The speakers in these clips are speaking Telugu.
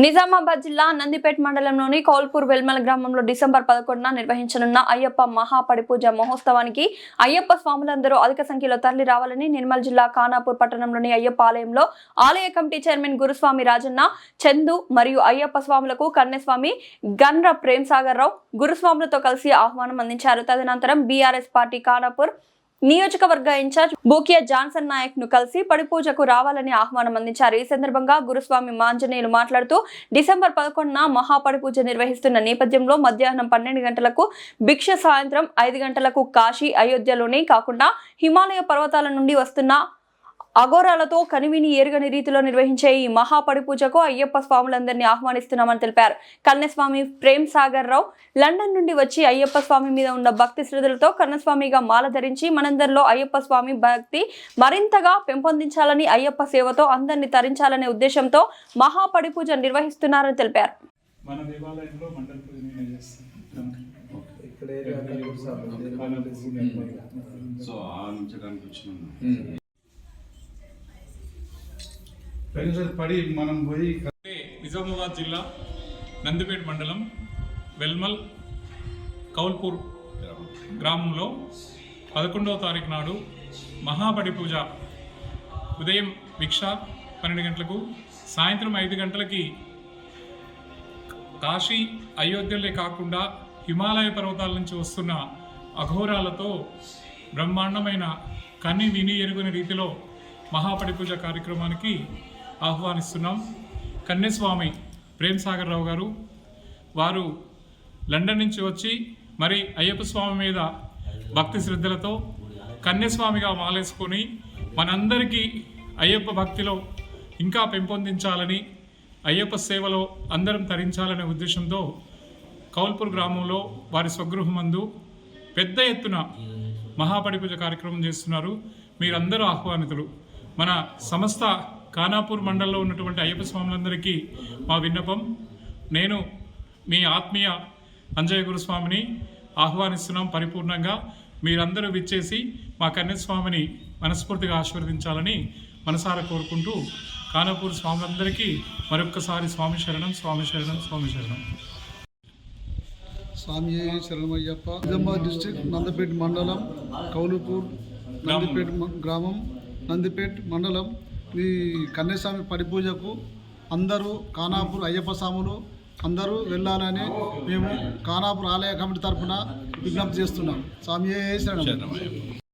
నిజామాబాద్ జిల్లా నందిపేట మండలంలోని కౌల్పూర్ వెల్మల గ్రామంలో డిసెంబర్ పదకొండున నిర్వహించనున్న అయ్యప్ప మహాపడి పూజ మహోత్సవానికి అయ్యప్ప స్వాములందరూ అధిక సంఖ్యలో తరలి రావాలని నిర్మల్ జిల్లా ఖానాపూర్ పట్టణంలోని అయ్యప్ప ఆలయంలో ఆలయ కమిటీ చైర్మన్ గురుస్వామి రాజన్న చందు మరియు అయ్యప్ప స్వాములకు కన్నెస్వామి గన్ర ప్రేమ్ సాగర్ రావు గురుస్వాములతో కలిసి ఆహ్వానం అందించారు. తదనంతరం బీఆర్ఎస్ పార్టీ ఖానాపూర్ నియోజకవర్గ ఇన్ఛార్జ్ బూకియా జాన్సన్ నాయక్ను కలిసి పడి పూజకు రావాలని ఆహ్వానం అందించారు. ఈ సందర్భంగా గురుస్వామి మాంజనేయులు మాట్లాడుతూ డిసెంబర్ పదకొండున మహాపడి పూజ నిర్వహిస్తున్న నేపథ్యంలో మధ్యాహ్నం పన్నెండు గంటలకు భిక్ష సాయంత్రం ఐదు గంటలకు కాశీ అయోధ్యలోనే కాకుండా హిమాలయ పర్వతాల నుండి వస్తున్న అఘోరాలతో కనివిని ఎరుగని రీతిలో నిర్వహించే ఈ మహాపడి పూజకు అయ్యప్ప స్వాములందరినీ ఆహ్వానిస్తున్నామని తెలిపారు. కన్నస్వామి ప్రేమ్ సాగర్ రావు లండన్ నుండి వచ్చి అయ్యప్ప స్వామి మీద ఉన్న భక్తి శ్రద్ధలతో కన్నస్వామిగా మాల ధరించి మనందరిలో అయ్యప్ప స్వామి భక్తి మరింతగా పెంపొందించాలని అయ్యప్ప సేవతో అందరినీ తరించాలనే ఉద్దేశంతో మహాపడి పూజ నిర్వహిస్తున్నారని తెలిపారు. మన దేవాలయంలో మండల పూజ నేనే చేస్తాను. సో ఆనందించడానికి వచ్చినాను ఒకసారి పడి మనం పోయి అంటే నిజామాబాద్ జిల్లా నందిపేట మండలం వెల్మల్ కౌల్పూర్ గ్రామంలో పదకొండవ తారీఖు నాడు మహాబడి పూజ ఉదయం భిక్ష పన్నెండు గంటలకు సాయంత్రం ఐదు గంటలకి కాశీ అయోధ్యలే కాకుండా హిమాలయ పర్వతాల నుంచి వస్తున్న అఘోరాలతో బ్రహ్మాండమైన కన్ని విని ఎరుగుని రీతిలో మహాపడి పూజ కార్యక్రమానికి ఆహ్వానిస్తున్నాం. కన్యస్వామి ప్రేమ్సాగర్ రావు గారు వారు లండన్ నుంచి వచ్చి మరి అయ్యప్ప స్వామి మీద భక్తి శ్రద్ధలతో కన్యస్వామిగా మాలేసుకొని మనందరికీ అయ్యప్ప భక్తిలో ఇంకా పెంపొందించాలని అయ్యప్ప సేవలో అందరం తరించాలనే ఉద్దేశంతో కౌల్పూర్ గ్రామంలో వారి స్వగృహమందు పెద్ద ఎత్తున మహాపడి పూజ కార్యక్రమం చేస్తున్నారు. మీరందరూ ఆహ్వానితులు. మన సమస్త ఖానాపూర్ మండలంలో ఉన్నటువంటి అయ్యప్ప స్వాములందరికీ మా విన్నపం. నేను మీ ఆత్మీయ అంజయ గురుస్వామిని ఆహ్వానిస్తున్నాం పరిపూర్ణంగా. మీరందరూ విచ్చేసి మా కన్యస్వామిని మనస్ఫూర్తిగా ఆశీర్వదించాలని మనసారా కోరుకుంటూ ఖానాపూర్ స్వాములందరికీ మరొక్కసారి స్వామి శరణం స్వామి శరణం స్వామి శరణం. స్వామి శరణమయ్యప్ప. నిజామాబాద్ డిస్టిక్ నందపేట మండలం కౌలుపూర్ నందిపేట గ్రామం నందిపేట మండలం. ఈ కన్యస్వామి పడి పూజకు అందరూ కానాపూర్ అయ్యప్ప స్వాములు అందరూ వెళ్ళాలని మేము కానాపూర్ ఆలయ కమిటీ తరఫున విజ్ఞప్తి చేస్తున్నాం. స్వామి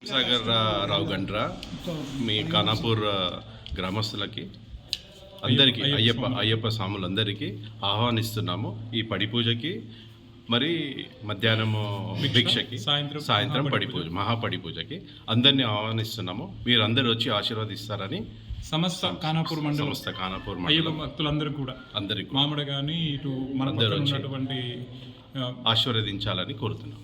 సాగర్ రావు గండ్ర మీ ఖానాపూర్ ఆ, గ్రామస్తులకి అందరికీ అయ్యప్ప అయ్యప్ప స్వాములందరికీ ఆహ్వానిస్తున్నాము. ఈ పడి పూజకి మరి మధ్యాహ్నము భిక్షకి సాయంత్రం సాయంత్రం మహాపడి పడి పూజ. మహాపడి పూజకి అందరినీ ఆహ్వానిస్తున్నాము. మీరందరూ వచ్చి ఆశీర్వదిస్తారని సమస్త ఖానాపూర్ మండలం. ఖానాపూర్ అయ్యప్ప మండలం భక్తులందరూ కూడా. అందరికీ. మామిడి కానీ ఇటు మన అందరూ. ఉన్నటువంటి ఆశీర్వదించాలని కోరుతున్నాం.